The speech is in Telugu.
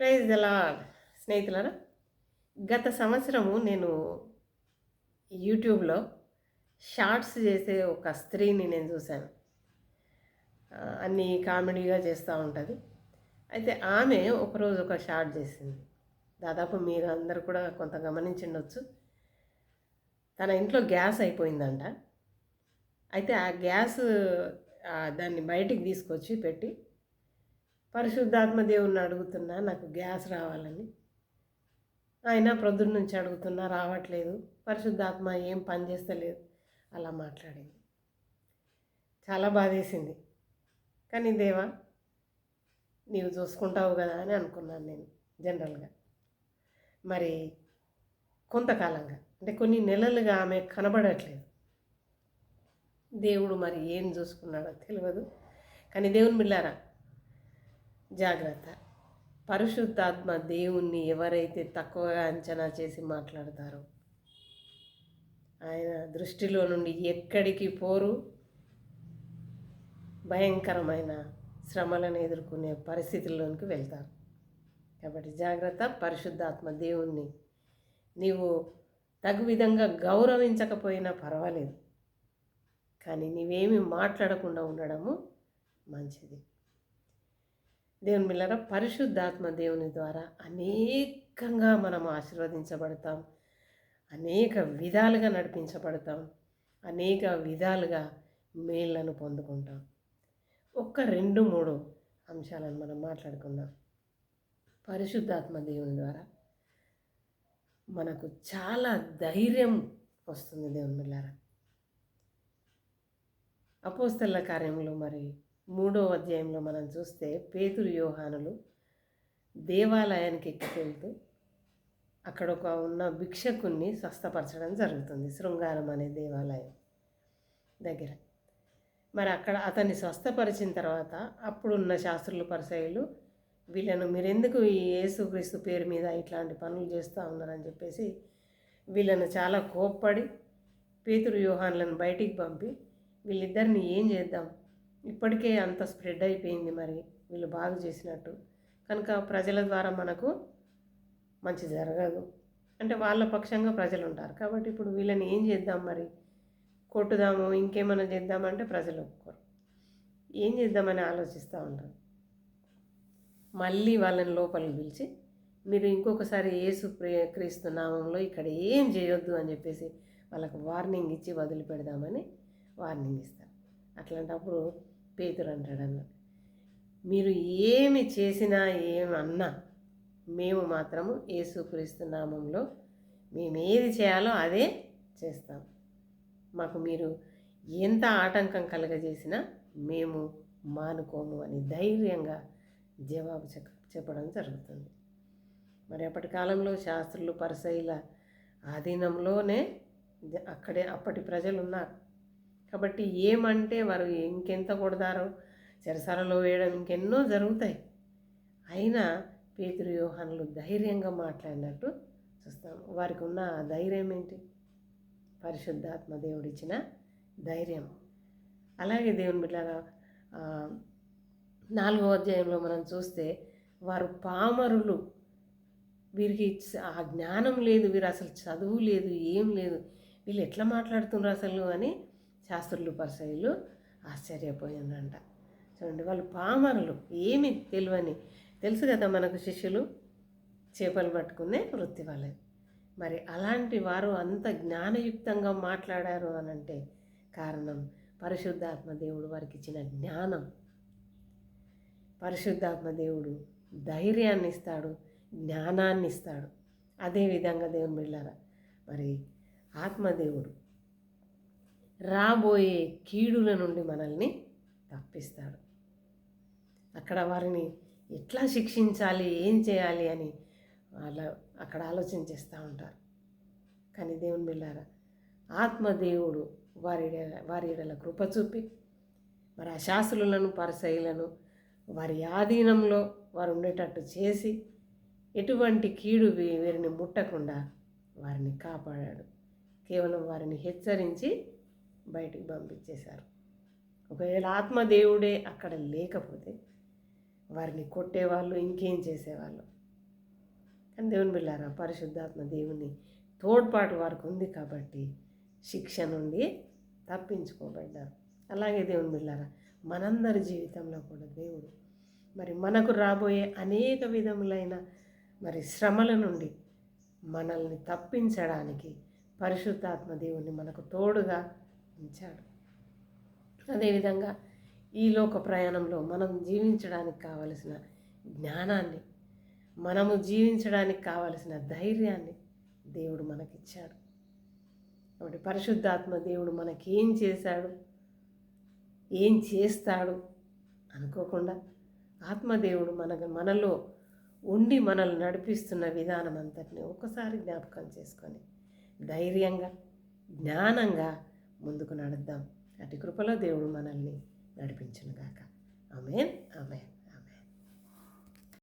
ప్రైజ్ ఎలా స్నేహితులారా గత సంవత్సరము నేను యూట్యూబ్లో షార్ట్స్ చేసే ఒక స్త్రీని నేను చూశాను. అన్నీ కామెడీగా చేస్తూ ఉంటుంది. అయితే ఆమె ఒకరోజు ఒక షార్ట్ చేసింది. దాదాపు మీరు అందరు కూడా కొంత గమనించిండొచ్చు. తన ఇంట్లో గ్యాస్ అయిపోయిందంట. అయితే ఆ గ్యాస్ దాన్ని బయటికి తీసుకొచ్చి పెట్టి పరిశుద్ధాత్మ దేవుణ్ణి అడుగుతున్నా నాకు గ్యాస్ రావాలని. ఆయన ప్రొద్దున నుంచి అడుగుతున్నా రావట్లేదు. పరిశుద్ధాత్మ ఏం పని చేస్తలేదు. అలా మాట్లాడింది. చాలా బాధేసింది. కానీ దేవా నీవు చూసుకుంటావు కదా అని అనుకున్నాను నేను జనరల్గా. మరి కొంతకాలంగా అంటే కొన్ని నెలలుగా ఆమె కనబడట్లేదు. దేవుడు మరి ఏం చూసుకున్నాడో తెలియదు. కానీ దేవుని మిల్లారా జాగ్రత్త. పరిశుద్ధాత్మ దేవుణ్ణి ఎవరైతే తక్కువగా అంచనా చేసి మాట్లాడతారో ఆయన దృష్టిలో నుండి ఎక్కడికి పోరు. భయంకరమైన శ్రమలను ఎదుర్కొనే పరిస్థితుల్లోనికి వెళ్తారు. కాబట్టి జాగ్రత్త పరిశుద్ధాత్మ దేవుణ్ణి. నీవు తగు విధంగా గౌరవించకపోయినా పర్వాలేదు. కానీ నీవేమి మాట్లాడకుండా ఉండడము మంచిది. దేవుని మిల్లర పరిశుద్ధాత్మ దేవుని ద్వారా అనేకంగా మనం ఆశీర్వదించబడతాం. అనేక విధాలుగా నడిపించబడతాం. అనేక విధాలుగా మేళ్ళను పొందుకుంటాం. ఒక్క రెండు మూడు అంశాలను మనం మాట్లాడుకుందాం. పరిశుద్ధాత్మ దేవుని ద్వారా మనకు చాలా ధైర్యం వస్తుంది దేవుని మిల్లారా అపోస్తల కార్యంలో మరి మూడో అధ్యాయంలో మనం చూస్తే పేతురు యోహానులు దేవాలయానికి ఎక్కికెళ్తూ అక్కడ ఒక ఉన్న భిక్షకుణ్ణి స్వస్థపరచడం జరుగుతుంది శృంగారం అనే దేవాలయం దగ్గర. మరి అక్కడ అతన్ని స్వస్థపరిచిన తర్వాత అప్పుడున్న శాస్త్రులు పరిసయులు వీళ్ళను మీరెందుకు ఈ యేసుక్రీస్తు పేరు మీద ఇట్లాంటి పనులు చేస్తూ ఉన్నారని చెప్పేసి వీళ్ళను చాలా కోప్పడి పేతురు వ్యూహాన్లను బయటికి పంపి వీళ్ళిద్దరిని ఏం చేద్దాం? ఇప్పటికే అంత స్ప్రెడ్ అయిపోయింది మరి వీళ్ళు బాగు చేసినట్టు. కనుక ప్రజల ద్వారా మనకు మంచి జరగదు. అంటే వాళ్ళ పక్షంగా ప్రజలు ఉంటారు. కాబట్టి ఇప్పుడు వీళ్ళని ఏం చేద్దాం మరి? కొట్టుదాము ఇంకేమైనా చేద్దామంటే ప్రజలు ఒప్పుకోరు. ఏం చేద్దామని ఆలోచిస్తూ ఉంటారు? మళ్ళీ వాళ్ళని లోపలికి పిలిచి మీరు ఇంకొకసారి ఏసు క్రీస్తు నామంలో ఇక్కడ ఏం చేయొద్దు అని చెప్పేసి వాళ్ళకు వార్నింగ్ ఇచ్చి వదిలిపెడదామని వార్నింగ్ ఇస్తారు. అట్లాంటప్పుడు పేతురు అంటాడు అన్నాడు మీరు ఏమి చేసినా ఏమన్నా మేము మాత్రము యేసుక్రీస్తు నామంలో మేము ఏది చేయాలో అదే చేస్తాం. మాకు మీరు ఎంత ఆటంకం కలగజేసినా మేము మానుకోము అని ధైర్యంగా జవాబు చెప్పడం జరుగుతుంది. మరి అప్పటి కాలంలో శాస్త్రులు పరిసైల ఆధీనంలోనే అక్కడే అప్పటి ప్రజలు కాబట్టి ఏమంటే వారు ఇంకెంత కొడతారో చెరసాలలో వేయడం ఇంకెన్నో జరుగుతాయి. అయినా పేతురు యోహానులు ధైర్యంగా మాట్లాడినట్టు చూస్తాం వారికి ఉన్న ధైర్యం ఏంటి? పరిశుద్ధాత్మ దేవుడిచ్చిన ధైర్యం. అలాగే దేవుని బిడ్డ నాలుగో అధ్యాయంలో మనం చూస్తే వారు పామరులు. వీరికి ఆ జ్ఞానం లేదు వీరు అసలు చదువు లేదు ఏం లేదు. వీళ్ళు ఎట్లా మాట్లాడుతున్నారు అసలు అని శాస్త్రులు పరిసయులు ఆశ్చర్యపోయిందంట. చూడండి వాళ్ళు పామరులు ఏమి తెలియని తెలుసు కదా మనకు శిష్యులు చేపలు పట్టుకునే వృత్తి వాళ్ళది మరి అలాంటి వారు అంత జ్ఞానయుక్తంగా మాట్లాడారు అని అంటే కారణం పరిశుద్ధాత్మ దేవుడు వారికి ఇచ్చిన జ్ఞానం. పరిశుద్ధాత్మ దేవుడు ధైర్యాన్ని ఇస్తాడు జ్ఞానాన్ని ఇస్తాడు. అదేవిధంగా దేవుని బిళ్ళారా? మరి ఆత్మదేవుడు రాబోయే కీడుల నుండి మనల్ని తప్పిస్తాడు. అక్కడ వారిని ఎట్లా శిక్షించాలి ఏం చేయాలి అని వాళ్ళ అక్కడ ఆలోచన చేస్తూ ఉంటారు. కానీ దేవుని బిళ్ళారా ఆత్మదేవుడు వారి వారి కృప చూపి మరి ఆ శాస్త్రులను పరిశైలను వారి ఆధీనంలో వారు ఉండేటట్టు చేసి ఎటువంటి కీడు వీరిని ముట్టకుండా వారిని కాపాడాడు. కేవలం వారిని హెచ్చరించి బయటికి పంపించేశారు. ఒకవేళ ఆత్మదేవుడే అక్కడ లేకపోతే వారిని కొట్టేవాళ్ళు ఇంకేం చేసేవాళ్ళు? కానీ దేవుని బిళ్ళారా పరిశుద్ధాత్మ దేవుని తోడ్పాటు వారికి ఉంది కాబట్టి శిక్ష నుండి తప్పించుకోబడ్డారు. అలాగే దేవుని బిళ్ళారా మనందరి జీవితంలో కూడా దేవుడు మరి మనకు రాబోయే అనేక విధములైన మరి శ్రమల నుండి మనల్ని తప్పించడానికి పరిశుద్ధాత్మ దేవుని మనకు తోడుగా ఉంచాడు అదేవిధంగా ఈ లోక ప్రయాణంలో మనం జీవించడానికి కావలసిన జ్ఞానాన్ని మనము జీవించడానికి కావలసిన ధైర్యాన్ని దేవుడు మనకిచ్చాడు. కాబట్టి పరిశుద్ధాత్మ దేవుడు మనకేం చేశాడు ఏం చేస్తాడు అనుకోకుండా ఆత్మదేవుడు మన మనలో ఉండి మనల్ని నడిపిస్తున్న విధానం అంతటిని ఒకసారి జ్ఞాపకం చేసుకొని ధైర్యంగా జ్ఞానంగా ముందుకు నడుద్దాం. అటు కృపలో దేవుడు మనల్ని నడిపించునుగాక. Amen amen.